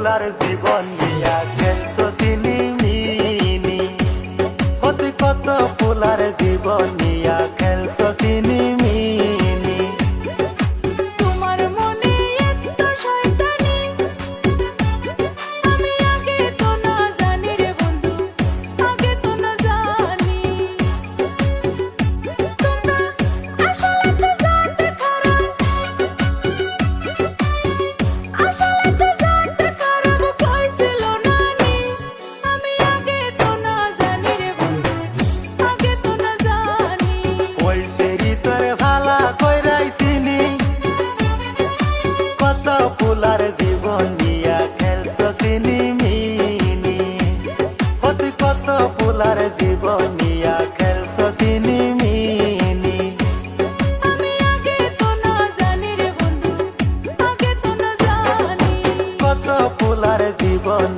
তোলার জীবন নিয়া পোলার জীবন নিয়া খেলত তিনি মিনি। কত কত পোলার জীবন নিয়া খেলত তিনি মিনি। কত পোলার জীবন